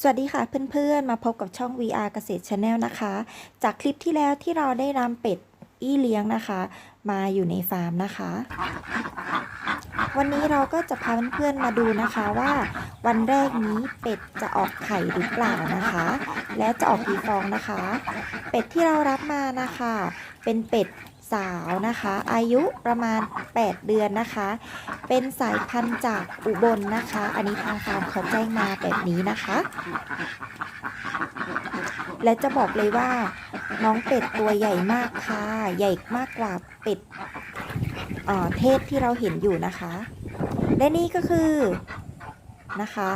สวัสดีค่ะเพื่อนๆ มาพบกับช่อง VR เกษตร Channel นะคะ จากคลิปที่แล้วที่เราได้นำเป็ดอี้เลี้ยงนะคะ มาอยู่ในฟาร์มนะคะ วันนี้เราก็จะพาเพื่อนๆมาดูนะคะว่า วันแรกนี้เป็ดจะออกไข่หรือเปล่านะคะ และจะออกกี่ฟองนะคะ เป็ดที่เรารับมานะคะ เป็นเป็ด สาวนะคะ อายุประมาณ 8 เดือนนะคะ เป็นสายพันธุ์จากอุบลนะคะ อันนี้ทางฟาร์มเขาแจ้งมาแบบนี้นะคะ และจะบอกเลยว่าน้องเป็ดตัวใหญ่มากค่ะ ใหญ่มากกว่าเป็ดเเทศที่เราเห็นอยู่นะคะ และนี่ก็คือนะคะ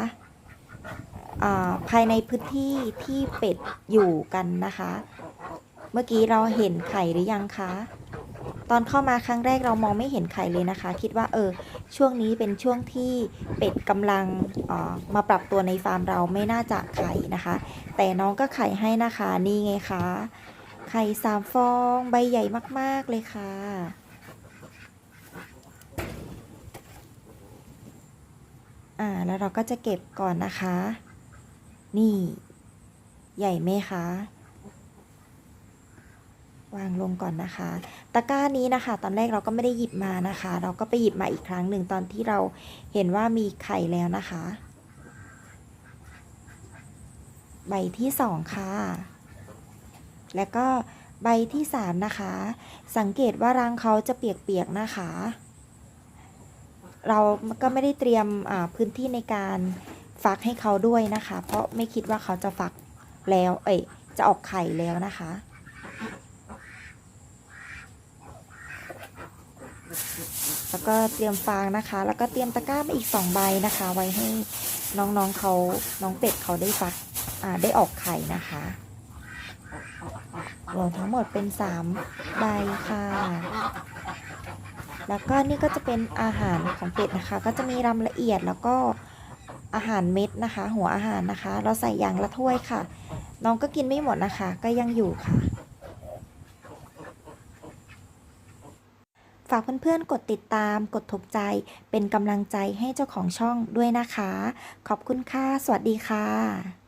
ภายในพื้นที่ที่เป็ดอยู่กันนะคะ เมื่อกี้เราเห็นไข่หรือยังคะ ตอนเข้ามาครั้งแรกเรามองไม่เห็นไข่เลยนะคะ คิดว่าเออช่วงนี้เป็นช่วงที่เป็ดกำลังอ่อมาปรับตัวในฟาร์มเราไม่น่าจะไข่นะคะ แต่น้องก็ไข่ให้นะคะนี่ไงคะไข่สามฟองใบใหญ่มาก ๆ เลยค่ะอ่าแล้วเราก็จะเก็บก่อนนะคะ นี่ ใหญ่ไหมคะ วางลงก่อนนะคะ ตะกร้านี้นะคะ ตอนแรกเราก็ไม่ได้หยิบมานะคะ เราก็ไปหยิบมาอีกครั้งหนึ่งตอนที่เราเห็นว่ามีไข่แล้วนะคะ ใบที่สองค่ะ แล้วก็ใบที่สามนะคะ สังเกตว่ารังเขาจะเปียกๆนะคะ เราก็ไม่ได้เตรียมพื้นที่ในการฟักให้เขาด้วยนะคะ เพราะไม่คิดว่าเขาจะฟักแล้ว เอ้ยจะออกไข่แล้วนะคะ แล้วก็เตรียมฟางนะคะ แล้วก็เตรียมตะกร้ามาอีกสองใบนะคะ ไว้ให้น้องๆเขาน้องเป็ดเขาได้ฟักอ่าได้ออกไข่นะคะรวมทั้งหมดเป็นสามใบค่ะ แล้วก็นี่ก็จะเป็นอาหารของเป็ดนะคะ ก็จะมีรำละเอียดแล้วก็อาหารเม็ดนะคะ หัวอาหารนะคะ เราใส่อย่างละถ้วยค่ะ น้องก็กินไม่หมดนะคะ ก็ยังอยู่ค่ะ ฝากเพื่อนๆ กดติดตาม กดถูกใจ เป็นกำลังใจให้เจ้าของช่องด้วยนะคะ ขอบคุณค่ะ สวัสดีค่ะ